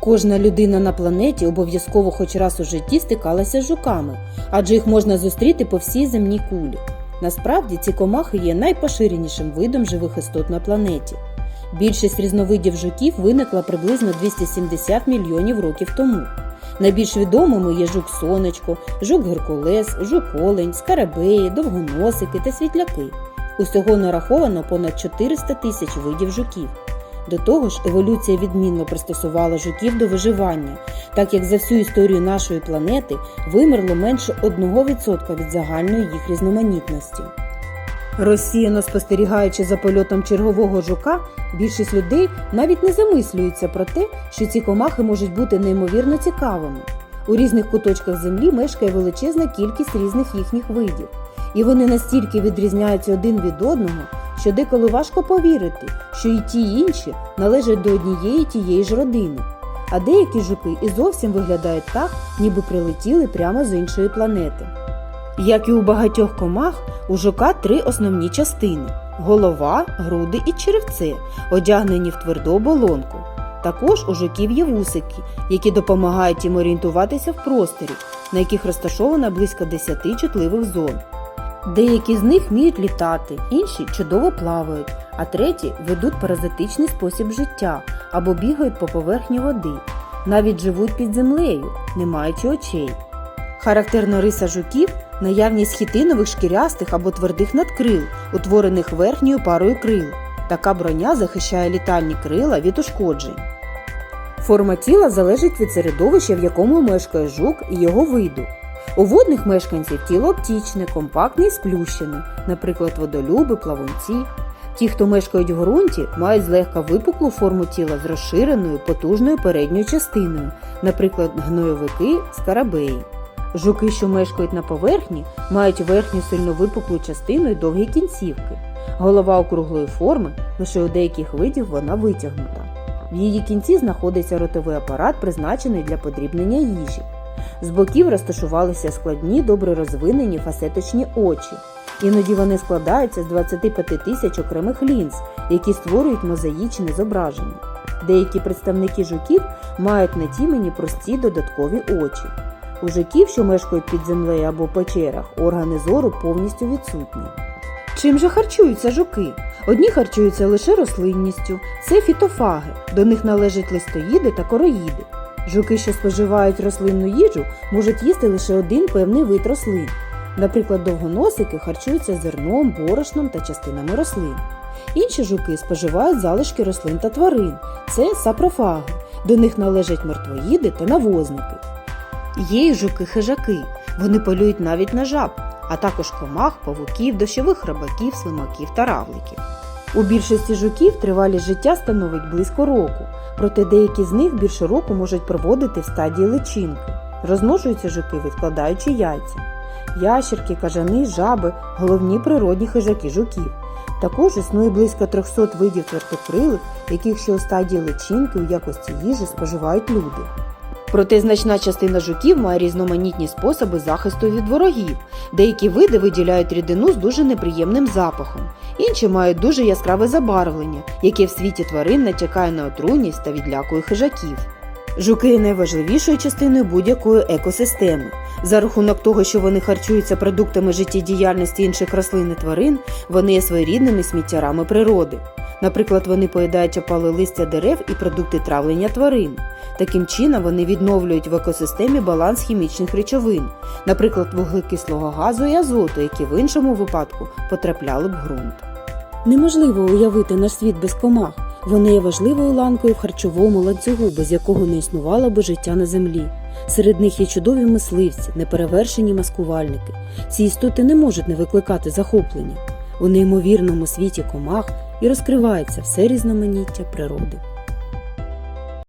Кожна людина на планеті обов'язково хоч раз у житті стикалася з жуками, адже їх можна зустріти по всій земній кулі. Насправді ці комахи є найпоширенішим видом живих істот на планеті. Більшість різновидів жуків виникла приблизно 270 мільйонів років тому. Найбільш відомими є жук сонечко, жук геркулес, жук олень, скарабеї, довгоносики та світляки. Усього нараховано понад 400 тисяч видів жуків. До того ж, еволюція відмінно пристосувала жуків до виживання, так як за всю історію нашої планети вимерло менше 1% від загальної їх різноманітності. Розсіяно спостерігаючи за польотом чергового жука, більшість людей навіть не замислюються про те, що ці комахи можуть бути неймовірно цікавими. У різних куточках землі мешкає величезна кількість різних їхніх видів, і вони настільки відрізняються один від одного, що деколи важко повірити, що і ті і інші належать до однієї тієї ж родини. А деякі жуки і зовсім виглядають так, ніби прилетіли прямо з іншої планети. Як і у багатьох комах, у жука три основні частини: голова, груди і черевце, одягнені в тверду оболонку. Також у жуків є вусики, які допомагають їм орієнтуватися в просторі, на яких розташовано близько 10 чутливих зон. Деякі з них вміють літати, інші чудово плавають, а треті ведуть паразитичний спосіб життя або бігають по поверхні води, навіть живуть під землею, не маючи очей. Характерна риса жуків наявність хітинових шкірястих або твердих надкрил, утворених верхньою парою крил. Така броня захищає літальні крила від ушкоджень. Форма тіла залежить від середовища, в якому мешкає жук і його виду. У водних мешканців тіло оптічне, компактне і сплющене, наприклад, водолюби, плавунці. Ті, хто мешкають в ґрунті, мають злегка випуклу форму тіла з розширеною потужною передньою частиною, наприклад, гнойовики, скарабеї. Жуки, що мешкають на поверхні, мають верхню сильно випуклу частину і довгі кінцівки. Голова округлої форми, лише у деяких видів вона витягнута. В її кінці знаходиться ротовий апарат, призначений для подрібнення їжі. З боків розташувалися складні, добре розвинені фасеточні очі. Іноді вони складаються з 25 тисяч окремих лінз, які створюють мозаїчне зображення. Деякі представники жуків мають на тімені прості додаткові очі. У жуків, що мешкають під землею або печерах, органи зору повністю відсутні. Чим же харчуються жуки? Одні харчуються лише рослинністю, це фітофаги, до них належать листоїди та короїди. Жуки, що споживають рослинну їжу, можуть їсти лише один певний вид рослин. Наприклад, довгоносики харчуються зерном, борошном та частинами рослин. Інші жуки споживають залишки рослин та тварин це сапрофаги, до них належать мертвоїди та навозники. Є й жуки-хижаки, вони полюють навіть на жаб, а також комах, павуків, дощових рибаків, слимаків та равликів. У більшості жуків тривалість життя становить близько року, проте деякі з них більше року можуть проводити в стадії личинки. Розмножуються жуки, відкладаючи яйця. Ящерки, кажани, жаби головні природні хижаки жуків. Також існує близько 300 видів твердокрилих, яких ще у стадії личинки у якості їжі споживають люди. Проте значна частина жуків має різноманітні способи захисту від ворогів. Деякі види виділяють рідину з дуже неприємним запахом, інші мають дуже яскраве забарвлення, яке в світі тварин натякає на отруйність та відлякує хижаків. Жуки є найважливішою частиною будь-якої екосистеми. За рахунок того, що вони харчуються продуктами життєдіяльності інших рослин і тварин, вони є своєрідними сміттярами природи. Наприклад, вони поїдають опали листя дерев і продукти травлення тварин. Таким чином вони відновлюють в екосистемі баланс хімічних речовин, наприклад, вуглекислого газу і азоту, які в іншому випадку потрапляли б в ґрунт. Неможливо уявити наш світ без комах. Вони є важливою ланкою в харчовому ланцюгу, без якого не існувало би життя на землі. Серед них є чудові мисливці, неперевершені маскувальники. Ці істоти не можуть не викликати захоплення. У неймовірному світі комах і розкривається все різноманіття природи.